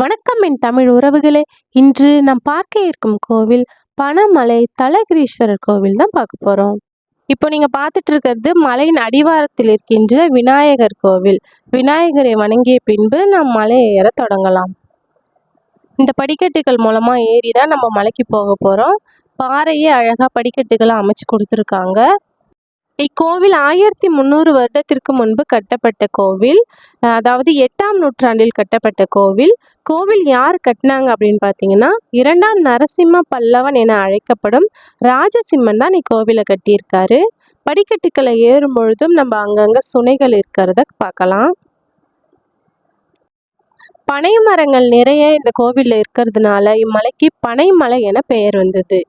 வணக்கம் என் தமிழ் உறவுகளே. இன்று நாம் பார்க்க இருக்கும் கோவில் பனமலை தலகிரீஸ்வரர் கோவில் தான் பார்க்க போகிறோம் இப்போ நீங்கள் பார்த்துட்டு இருக்கிறது மலையின் அடிவாரத்தில் இருக்கின்ற விநாயகர் கோவில். விநாயகரை வணங்கிய பின்பு நாம் மலையை ஏற தொடங்கலாம். இந்த படிக்கட்டுகள் மூலமாக ஏறி தான் நம்ம மலைக்கு போக போகிறோம் பாறையே அழகாக படிக்கட்டுகளை அமைச்சு கொடுத்துருக்காங்க. இக்கோவில் ஆயிரத்தி முந்நூறு வருடத்திற்கு முன்பு கட்டப்பட்ட கோவில் அதாவது எட்டாம் நூற்றாண்டில் கட்டப்பட்ட கோவில். கோவில் யார் கட்டினாங்க அப்படின்னு பார்த்தீங்கன்னா இரண்டாம் நரசிம்ம பல்லவன் என அழைக்கப்படும் ராஜசிம்மன் தான் இக்கோவிலை கட்டியிருக்காரு. படிக்கட்டுக்களை ஏறும் பொழுதும் நம்ம அங்கங்கே சுனைகள் இருக்கிறத பார்க்கலாம். பனை மரங்கள் நிறைய இந்த கோவிலில் இருக்கிறதுனால இம்மலைக்கு பனைமலை என பெயர் வந்தது.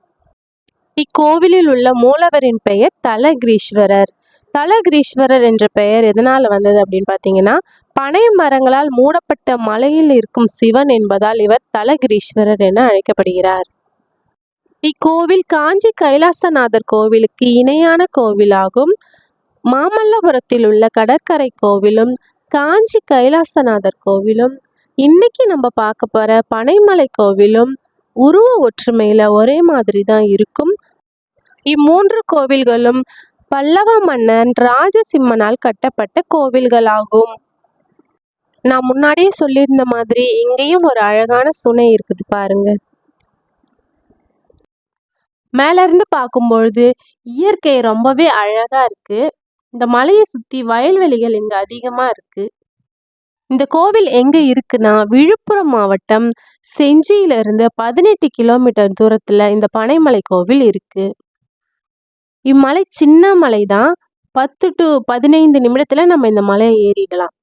இக்கோவிலில் உள்ள மூலவரின் பெயர் தலகிரீஸ்வரர் தலகிரீஸ்வரர் என்ற பெயர் எதனால் வந்தது அப்படின்னு பார்த்தீங்கன்னா பனை மரங்களால் மூடப்பட்ட மலையில் இருக்கும் சிவன் என்பதால் இவர் தலகிரீஸ்வரர் என அழைக்கப்படுகிறார். இக்கோவில் காஞ்சி கைலாசநாதர் கோவிலுக்கு இணையான கோவிலாகும். மாமல்லபுரத்தில் உள்ள கடற்கரை கோவிலும் காஞ்சி கைலாசநாதர் கோவிலும் இன்னைக்கு நம்ம பார்க்க போகிற பனைமலை கோவிலும் உருவ ஒற்றுமையில் ஒரே மாதிரி தான் இருக்கும். இம்மூன்று கோவில்களும் பல்லவ மன்னன் ராஜசிம்மனால் கட்டப்பட்ட கோவில்களாகும். நான் முன்னாடியே சொல்லியிருந்த மாதிரி இங்கேயும் ஒரு அழகான சுனை இருக்குது பாருங்க. மேலேருந்து பார்க்கும்பொழுது இயற்கை ரொம்பவே அழகா இருக்கு. இந்த மலையை சுற்றி வயல்வெளிகள் இங்கே அதிகமாக இருக்கு. இந்த கோவில் எங்கே இருக்குன்னா விழுப்புரம் மாவட்டம் செஞ்சியிலிருந்து பதினெட்டு கிலோமீட்டர் தூரத்தில் இந்த பனைமலை கோவில் இருக்குது இம்மலை சின்ன மலை தான் பத்து டு பதினைந்து நிமிடத்துல நம்ம இந்த மலையை ஏறிடலாம்.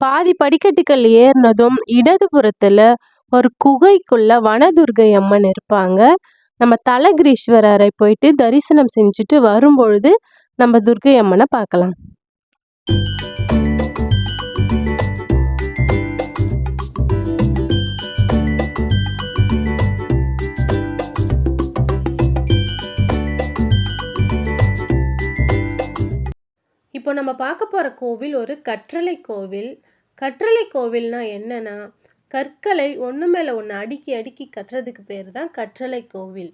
பாதி படிக்கட்டுகள் ஏறினதும் இடதுபுறத்துல ஒரு குகைக்குள்ள வனதுர்கை அம்மன் இருப்பாங்க. நம்ம தலகிரீஸ்வரரை போயிட்டு தரிசனம் செஞ்சுட்டு வரும்பொழுது நம்ம துர்கை அம்மனை பார்க்கலாம். இப்போ நம்ம பார்க்க போகிற கோவில் ஒரு கற்றலை கோவில். கற்றலை கோவில்னா என்னன்னா கற்களை ஒன்று மேலே ஒன்று அடுக்கி அடுக்கி கட்டுறதுக்கு பேர் தான் கற்றலை கோவில்.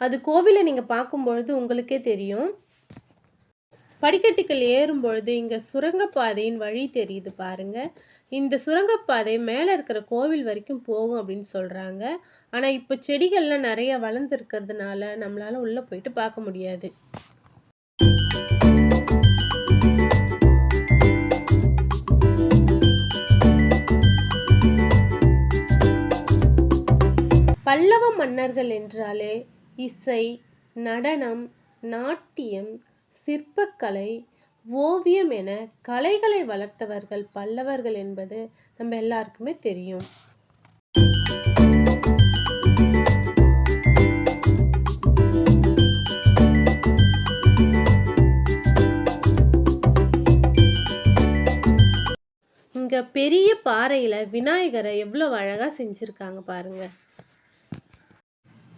அது கோவிலை நீங்கள் பார்க்கும்பொழுது உங்களுக்கே தெரியும். படிக்கட்டுகள் ஏறும்பொழுது இங்கே சுரங்கப்பாதையின் வழி தெரியுது பாருங்க. இந்த சுரங்கப்பாதை மேலே இருக்கிற கோவில் வரைக்கும் போகும் அப்படின்னு சொல்கிறாங்க ஆனால் இப்போ செடிகள்லாம் நிறைய வளர்ந்துருக்கிறதுனால நம்மளால் உள்ளே போயிட்டு பார்க்க முடியாது. பல்லவ மன்னர்கள் என்றாலே இசை நடனம் நாட்டியம் சிற்பக்கலை ஓவியம் என கலைகளை வளர்த்தவர்கள் பல்லவர்கள் என்பது நம்ம எல்லாருக்குமே தெரியும். இங்கே பெரிய பாறையில் விநாயகரை எவ்வளோ அழகாக செஞ்சுருக்காங்க பாருங்கள்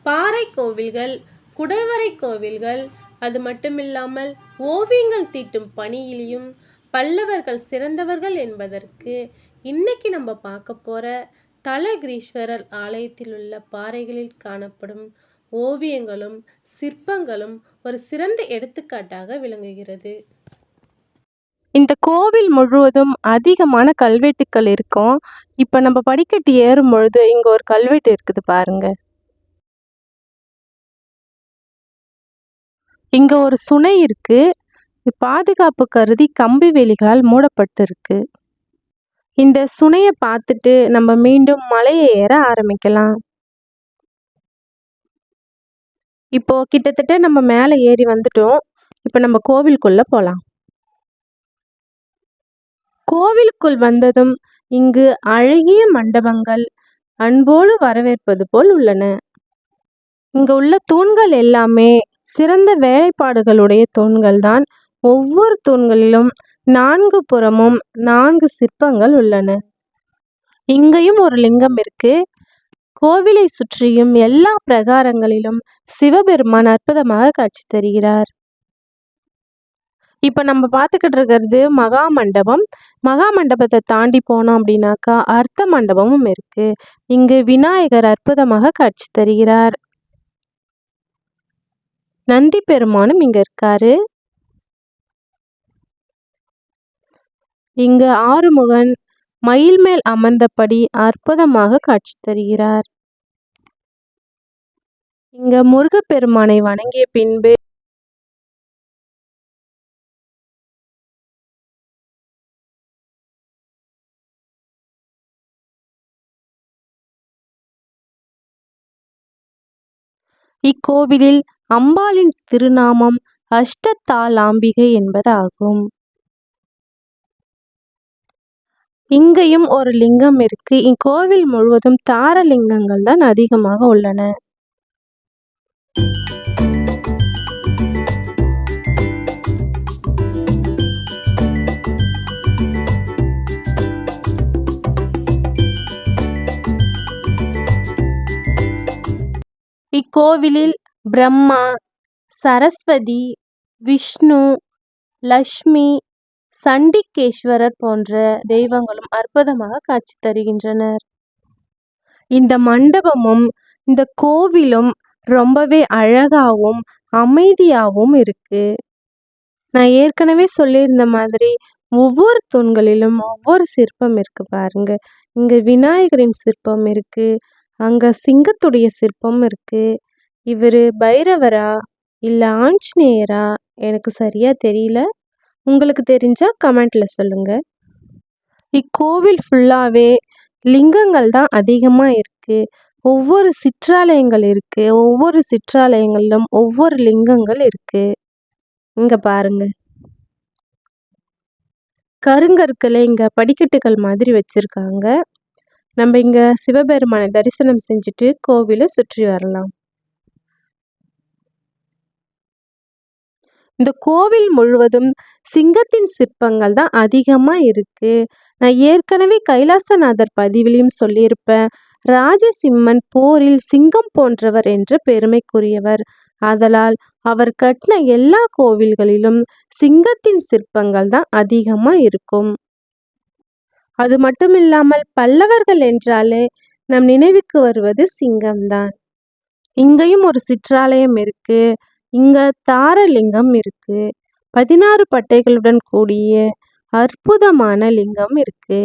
பாறை கோவில்கள் குடைவரை கோவில்கள் அது மட்டும் இல்லாமல் ஓவியங்கள் தீட்டும் பணியிலையும் பல்லவர்கள் சிறந்தவர்கள் என்பதற்கு இன்னைக்கு நம்ம பார்க்க போகிற தலகிரீஸ்வரர் ஆலயத்தில் உள்ள பாறைகளில் காணப்படும் ஓவியங்களும் சிற்பங்களும் ஒரு சிறந்த எடுத்துக்காட்டாக விளங்குகிறது. இந்த கோவில் முழுவதும் அதிகமான கல்வெட்டுக்கள் இருக்கும். இப்போ நம்ம படிக்கட்டு ஏறும் பொழுது இங்கே ஒரு கல்வெட்டு இருக்குது பாருங்க. இங்க ஒரு சுனை இருக்கு. பாதுகாப்பு கருதி கம்பி வேலிகளால் மூடப்பட்டிருக்கு. இந்த சுனையை பார்த்துட்டு நம்ம மீண்டும் மலையை ஏற ஆரம்பிக்கலாம். இப்போ கிட்டத்தட்ட நம்ம மேலே ஏறி வந்துட்டோம். இப்போ நம்ம கோவிலுக்குள்ளே போகலாம் கோவிலுக்குள் வந்ததும் இங்கு அழகிய மண்டபங்கள் அன்போடு வரவேற்பது போல் உள்ளன. இங்கு உள்ள தூண்கள் எல்லாமே சிறந்த வேலைப்பாடுகளுடைய தூண்கள் தான். ஒவ்வொரு தூண்களிலும் நான்கு புறமும் நான்கு சிற்பங்கள் உள்ளன. இங்கேயும் ஒரு லிங்கம் இருக்கு. கோவிலை சுற்றியும் எல்லா பிரகாரங்களிலும் சிவபெருமான் அற்புதமாக காட்சி தருகிறார். இப்போ நம்ம பார்த்துக்கிட்டு இருக்கிறது மகா மண்டபம் மகா மண்டபத்தை தாண்டி போனோம் அப்படின்னாக்கா அர்த்த மண்டபமும் இருக்கு. இங்கு விநாயகர் அற்புதமாக காட்சி தருகிறார். நந்தி பெருமானும் இங்க இருக்காரு. இங்கு ஆறுமுகன் மயில் மேல் அமர்ந்தபடி அற்புதமாக காட்சி தருகிறார். இங்க முருகப்பெருமானை வணங்கிய பின்பு இக்கோவிலில் அம்பாளின் திருநாமம் அஷ்டத்தாலாம்பிகை என்பதாகும். இங்கேயும் ஒரு லிங்கம் இருக்கு. இக்கோவில் முழுவதும் தாரலிங்கங்கள் தான் அதிகமாக உள்ளன. இக்கோவிலில் பிரம்மா சரஸ்வதி விஷ்ணு லக்ஷ்மி சண்டிகேஸ்வரர் போன்ற தெய்வங்களும் அற்புதமாக காட்சி தருகின்றனர். இந்த மண்டபமும் இந்த கோவிலும் ரொம்பவே அழகாகவும் அமைதியாகவும் இருக்கு. நான் ஏற்கனவே சொல்லியிருந்த மாதிரி ஒவ்வொரு தூண்களிலும் ஒவ்வொரு சிற்பம் இருக்கு பாருங்க. இங்க விநாயகரின் சிற்பம் இருக்கு. அங்க சிங்கத்துடைய சிற்பம் இருக்கு. இவர் பைரவரா இல்லை ஆஞ்சநேயரா? எனக்கு சரியாக தெரியல. உங்களுக்கு தெரிஞ்சால் கமெண்டில் சொல்லுங்கள் இக்கோவில் ஃபுல்லாகவே லிங்கங்கள் தான் அதிகமாக இருக்குது ஒவ்வொரு சிற்றாலயங்கள் இருக்குது ஒவ்வொரு சிற்றாலயங்களிலும் ஒவ்வொரு லிங்கங்கள் இருக்குது இங்கே பாருங்க. கருங்கற்களை இங்கே படிக்கட்டுகள் மாதிரி வச்சுருக்காங்க. நம்ம இங்கே சிவபெருமானை தரிசனம் செஞ்சுட்டு கோவிலை சுற்றி வரலாம். இந்த கோவில் முழுவதும் சிங்கத்தின் சிற்பங்கள் தான் அதிகமாக இருக்குது நான் ஏற்கனவே கைலாசநாதர் பதிவிலையும் சொல்லியிருப்பேன் ராஜசிம்மன் போரில் சிங்கம் போன்றவர் என்ற பெருமைக்குரியவர். ஆதலால் அவர் கட்டின எல்லா கோவில்களிலும் சிங்கத்தின் சிற்பங்கள் தான் அதிகமாக இருக்கும். அது மட்டும் இல்லாமல் பல்லவர்கள் என்றாலே நம் நினைவுக்கு வருவது சிங்கம்தான். இங்கேயும் ஒரு சிற்றாலயம் இருக்கு. இங்க தாரலிங்கம் இருக்கு. பதினாறு பட்டைகளுடன் கூடிய அற்புதமான லிங்கம் இருக்கு.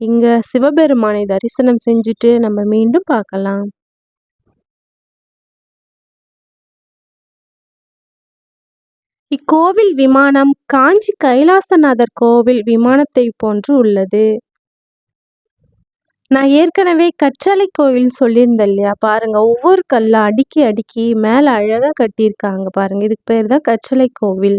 இங்க சிவபெருமானை தரிசனம் செஞ்சுட்டு நம்ம மீண்டும் பார்க்கலாம். இக்கோவில் விமானம் காஞ்சி கைலாசநாதர் கோவில் விமானத்தை போன்று உள்ளது. நான் ஏற்கனவே கற்றலை கோவில் சொல்லியிருந்தேன் இல்லையா? பாருங்க ஒவ்வொரு கல்லை அடுக்கி அடுக்கி மேலே அழகாக கட்டியிருக்காங்க பாருங்க. இதுக்கு பேர் தான் கற்றலை கோவில்.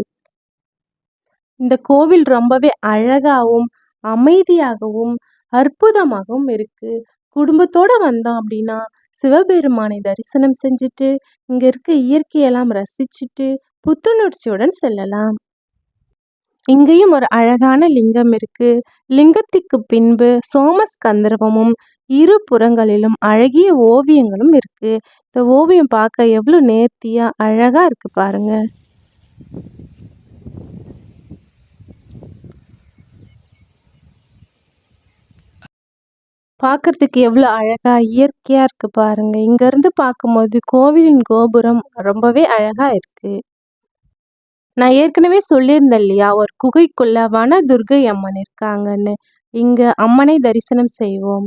இந்த கோவில் ரொம்பவே அழகாகவும் அமைதியாகவும் அற்புதமாகவும் இருக்கு. குடும்பத்தோட வந்தோம் அப்படின்னா சிவபெருமானை தரிசனம் செஞ்சுட்டு இங்க இருக்க இயற்கையெல்லாம் ரசிச்சுட்டு புத்துணர்ச்சியுடன் செல்லலாம். இங்கேயும் ஒரு அழகான லிங்கம் இருக்கு. லிங்கத்திற்கு பின்பு சோமஸ்கந்தர்வமும் இரு புறங்களிலும் அழகிய ஓவியங்களும் இருக்கு. இந்த ஓவியம் பார்க்க எவ்வளோ நேர்த்தியா அழகா இருக்கு பாருங்க. பார்க்கறதுக்கு எவ்வளோ அழகா இயற்கையா இருக்கு பாருங்க. இங்கேருந்து பார்க்கும்போது கோவிலின் கோபுரம் ரொம்பவே அழகா இருக்கு. நான் ஏற்கனவே சொல்லியிருந்தேன் இல்லையா ஒரு குகைக்குள்ள வனதுர்கை அம்மன் இருக்காங்கன்னு. இங்க அம்மனை தரிசனம் செய்வோம்.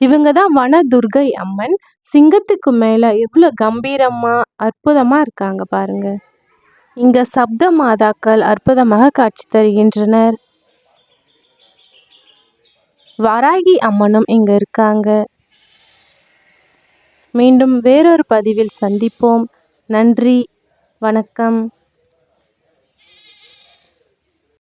இவங்க தான் வனதுர்கை அம்மன். சிங்கத்துக்கு மேலே எவ்வளோ கம்பீரமாக அற்புதமாக இருக்காங்க பாருங்க. இங்கே சப்த மாதாக்கள் அற்புதமாக காட்சி தருகின்றனர். வராகி அம்மனும் இங்கே இருக்காங்க. மீண்டும் வேறொரு பதிவில் சந்திப்போம். நன்றி. வணக்கம்.